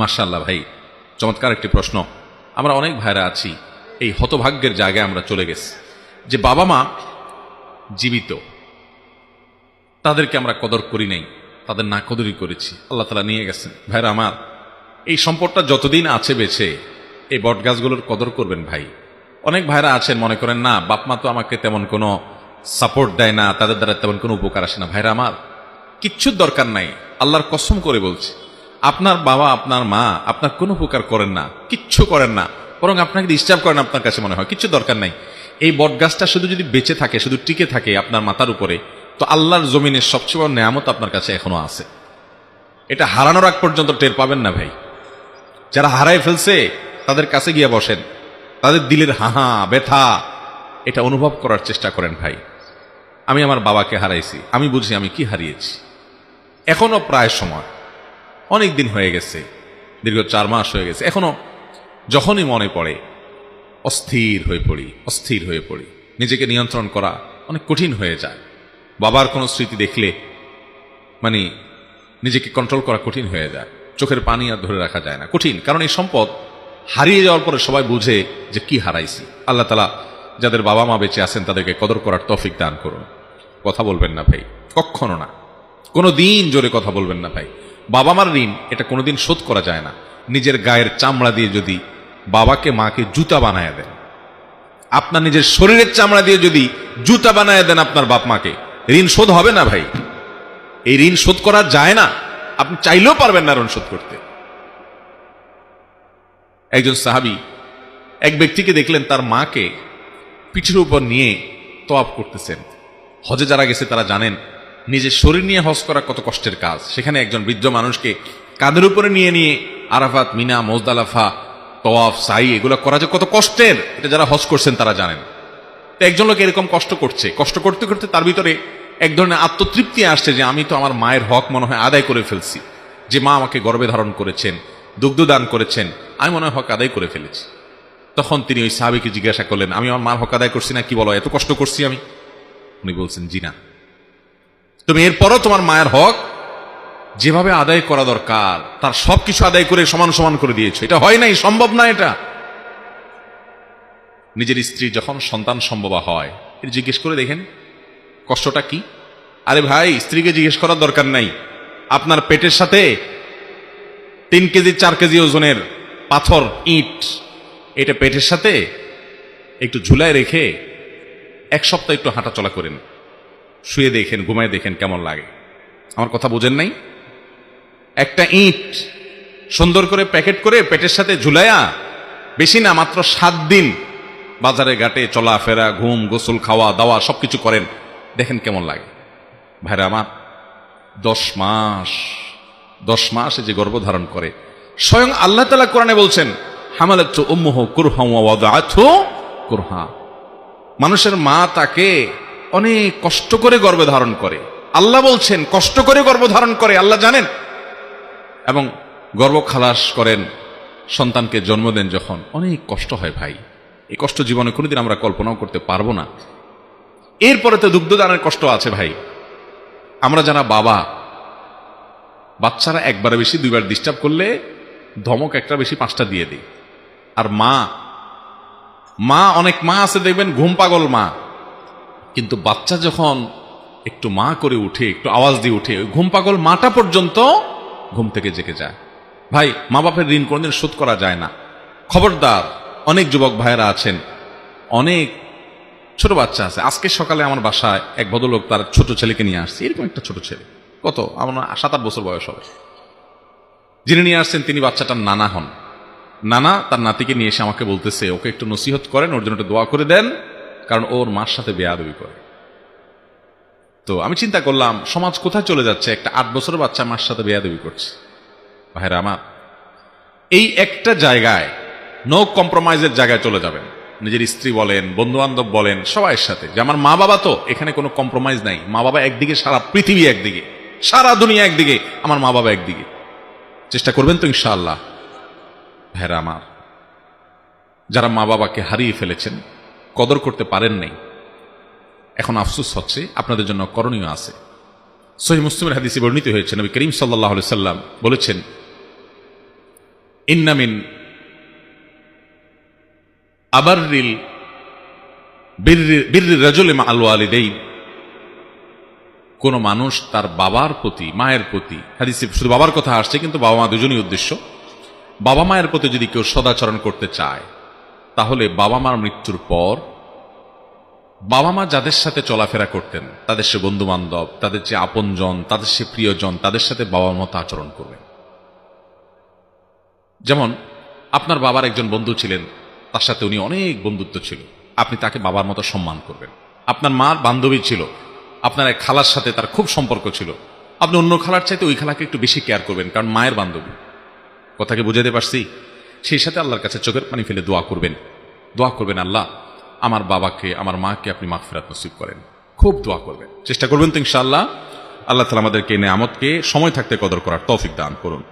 মার্শাল্লাহ ভাই, চমৎকার একটি প্রশ্ন। আমরা অনেক ভাইরা আছি, এই হতভাগ্যের জায়গায় আমরা চলে গেছি। যে বাবা মা জীবিত, তাদেরকে আমরা কদর করি নাই, তাদের না কদরই করেছি, আল্লাহ তালা নিয়ে গেছেন। ভাইরা আমার, এই সম্পদটা যতদিন আছে বেছে এই বটগাছগুলোর কদর করবেন ভাই। অনেক ভাইরা আছেন, মনে করেন, না, বাপ মা তো আমাকে তেমন কোনো সাপোর্ট দেয় না, তাদের দ্বারা তেমন কোনো উপকার আসে না। ভাইরা আমার, কিচ্ছুর দরকার নাই, আল্লাহর কসম করে বলছি। আপনার বাবা, আপনার মা আপনার কোনো উপকার করেন না, কিচ্ছু করেন না, বরং আপনাকে ডিস্টার্ব করেন আপনার কাছে মনে হয়, কিচ্ছু দরকার নাই। এই বটগাছটা শুধু যদি বেঁচে থাকে, শুধু টিকে থাকে আপনার মাথার উপরে, তো আল্লাহর জমিনের সবচেয়ে বড় নেয়ামত আপনার কাছে এখনও আছে। এটা হারানোর আগ পর্যন্ত টের পাবেন না ভাই। যারা হারাই ফেলছে, তাদের কাছে গিয়ে বসেন। তাদের দিলের হাহা, ব্যথা, এটা অনুভব করার চেষ্টা করেন ভাই। আমি আমার বাবাকে হারাইছি, আমি বুঝি আমি কি হারিয়েছি। এখনও প্রায় সময়। অনেক দিন হয়ে গেছে, দীর্ঘ চার মাস হয়ে গেছে। এখনও যখনই মনে পড়ে, অস্থির হয়ে পড়ি, অস্থির হয়ে পড়ি। নিজেকে নিয়ন্ত্রণ করা অনেক কঠিন হয়ে যায়। বাবার কোনো স্মৃতি দেখলে মানে নিজেকে কন্ট্রোল করা কঠিন হয়ে যায়। চোখের পানি আর ধরে রাখা যায় না। কঠিন, কারণ এই সম্পদ হারিয়ে যাওয়ার পরে সবাই বুঝে যে কি হারাইছি। আল্লাহ তালা যাদের বাবা মা বেঁচে আছেন, তাদেরকে কদর করার তফিক দান করুন। কথা বলবেন না ভাই কখনো না। কোনো দিন জোরে কথা বলবেন না ভাই। বাবা মার ঋণ, এটা কোনোদিন শোধ করা যায় না। নিজের গায়ের চামড়া দিয়ে যদি বাবাকে, মাকে জুতা বানায় দেন। আপনার নিজের শরীরের চামড়া দিয়ে যদি জুতা বানায় দেন আপনার বাপ মাকে, ঋণ শোধ হবে না ভাই? এই ঋণ শোধ করা যায় না। আপনি চাইলেও পারবেন না ঋণ শোধ করতে। একজন সাহাবি এক ব্যক্তিকে দেখলেন, তার মাকে পিঠের উপর নিয়ে তোয়াব করতেছেন। হজে যারা গেছে তারা জানেন নিজের শরীর নিয়ে হজ করা কত কষ্টের কাজ। সেখানে একজন বৃদ্ধ মানুষকে কাঁধের উপরে নিয়ে নিয়ে আরাফাত, মিনা, মোজদালাফা তোয়াফ সাই এগুলো করা যে কত কষ্টের, এটা যারা হজ করছেন তারা জানেন। তো একজন লোক এরকম কষ্ট করছে। কষ্ট করতে করতে তার ভিতরে এক ধরনের আত্মতৃপ্তি আসছে যে আমি তো আমার মায়ের হক মনে হয় আদায় করে ফেলছি। যে মা আমাকে গর্বে ধারণ করেছেন, দুগ্ধ দান করেছেন, আমি মনে হয় হক আদায় করে ফেলেছি। তখন তিনি ওই সাহাবিকে জিজ্ঞাসা করলেন, আমি আমার মার হক আদায় করছি না, কি বলো? এত কষ্ট করছি আমি? উনি বলছেন, জি না। তুমি এরপরও তোমার মায়ের হক যেভাবে আদায় করা দরকার, তার সবকিছু আদায় করে সমান সমান করে দিয়েছ। এটা হয় নাই, সম্ভব না এটা। নিজের স্ত্রী যখন সন্তান সম্ভবা হয়, এটা জিজ্ঞেস করে দেখেন, কষ্টটা কি? আরে ভাই, স্ত্রীকে জিজ্ঞেস করার দরকার নাই। আপনার পেটের সাথে তিন কেজি, চার কেজি ওজনের পাথর, ইট, এটা পেটের সাথে একটু ঝুলায় রেখে এক সপ্তাহ একটু হাঁটাচলা করেন। শুয়ে দেখেন, ঘুমায় দেখেন কেমন লাগে। আমার কথা বোঝেন নাই? একটা ইট সুন্দর করে প্যাকেট করে পেটের সাথে ঝুলাইয়া বেশি না, মাত্র সাত দিন বাজারে ঘাটে চলাফেরা, ঘুম, গোসল, খাওয়া, দাওয়া সবকিছু করেন। দেখেন কেমন লাগে। ভাইরা আমার, দশ মাস, দশ মাসে যে গর্ভধারণ করে। স্বয়ং আল্লাহ তালা কোরআনে বলছেন হামালাচ্ছ উম্মহ কুরহা কুরহা মানুষের মা তাকে অনেক কষ্ট করে গর্ভে ধারণ করে। আল্লাহ বলছেন, কষ্ট করে গর্ভ ধারণ করে, আল্লাহ জানেন? এবং গর্ব খালাস করেন সন্তানকে জন্ম দেন যখন। অনেক কষ্ট হয় ভাই। এই কষ্ট জীবনে কোনোদিন আমরা কল্পনাও করতে পারব না। এরপরে তো দুগ্ধদানের কষ্ট আছে ভাই। আমরা যারা বাবা, বাচ্চারা একবার বেশি, দুইবার ডিস্টার্ব করলে ধমক একটা বেশি পাঁচটা দিয়ে দিই। আর মা মা অনেক মা আছে দেখবেন, ঘুম পাগল মা। কিন্তু বাচ্চা যখন একটু মা করে উঠে, একটু আওয়াজ দিয়ে উঠে ঘুম পাগল মাটা পর্যন্ত ঘুম থেকে জেগে যায়। ভাই মা বাপের ঋণ কোনোদিন শোধ করা যায় না। খবরদার, অনেক যুবক ভাইয়েরা আছেন, অনেক ছোট বাচ্চা আছে। আজকে সকালে আমার বাসায় এক ভদ্রলোক তার ছোট ছেলেকে নিয়ে আসছে। এরকম একটা ছোট ছেলে। কত? আমার সাত আট বছর বয়স হবে। যিনি নিয়ে আসছেন, তিনি বাচ্চাটার নানা হন। নানা তার নাতিকে নিয়ে এসে আমাকে বলতেছে, ওকে একটু নসিহত করেন, ওর জন্য একটু দোয়া করে দেন। কারণ ওর মার সাথে বেয়াদবি করে। তো আমি চিন্তা করলাম, সমাজ কোথায় চলে যাচ্ছে? একটা আট বছরের বাচ্চা মার সাথে বেয়াদবি করছে। ভাইরা আমার, এই একটা জায়গায় নো কম্প্রোমাইজের জায়গায় চলে যাবেন। নিজের স্ত্রী বলেন বন্ধু বান্ধব বলেন, সবাইয়ের সাথে। যে আমার মা বাবা তো, এখানে কোনো কম্প্রোমাইজ নাই। মা বাবা একদিকে, সারা পৃথিবী একদিকে, সারা দুনিয়া একদিকে, আমার মা বাবা একদিকে। চেষ্টা করবেন তো ইনশাআল্লাহ। ভাইরা আমার, যারা মা বাবাকে হারিয়ে ফেলেছেন কদর করতে পারেন নাই। এখন আফসুস হচ্ছে, আপনাদের জন্য করণীয় আছে। সহি মুসলিমের হাদিসে বর্ণিত হয়েছে, নবী করিম সাল্লাহ সাল্লাম বলেছেন ইন্নামিন আবারিল বীর রাজলে মা আল ওয়ালিদাইন। কোন মানুষ তার বাবার প্রতি, মায়ের প্রতি, হাদিসে শুধু বাবার কথা আসছে, কিন্তু বাবা মা দুজনই উদ্দেশ্য বাবা মায়ের প্রতি যদি কেউ সদাচরণ করতে চায় তাহলে বাবা মার মৃত্যুর পর বাবা মা যাদের সাথে চলাফেরা করতেন, তাদের সে বন্ধু বান্ধব তাদের যে আপনজন, তাদের সে প্রিয়জন, তাদের সাথে বাবার মতো আচরণ করবেন। যেমন, আপনার বাবার একজন বন্ধু ছিলেন, তার সাথে উনি অনেক বন্ধুত্ব ছিল। আপনি তাকে বাবার মতো সম্মান করবেন। আপনার মার বান্ধবী ছিল। আপনার এক খালার সাথে তার খুব সম্পর্ক ছিল। আপনি অন্য খালার চাইতে ওই খালাকে একটু বেশি কেয়ার করবেন, কারণ মায়ের বান্ধবী। কথাকে বুঝাতে পারছি? সেই সাথে আল্লাহর কাছে চোখের পানি ফেলে দোয়া করবেন। দোয়া করবেন, আল্লাহ, আমার বাবাকে, আমার মাকে আপনি মাগফিরাত নসিব করেন। খুব দোয়া করবেন। চেষ্টা করবেন তো ইনশাআল্লাহ আল্লাহ তালা আমাদেরকে নেয়ামতকে সময় থাকতে কদর করার তৌফিক দান করুন।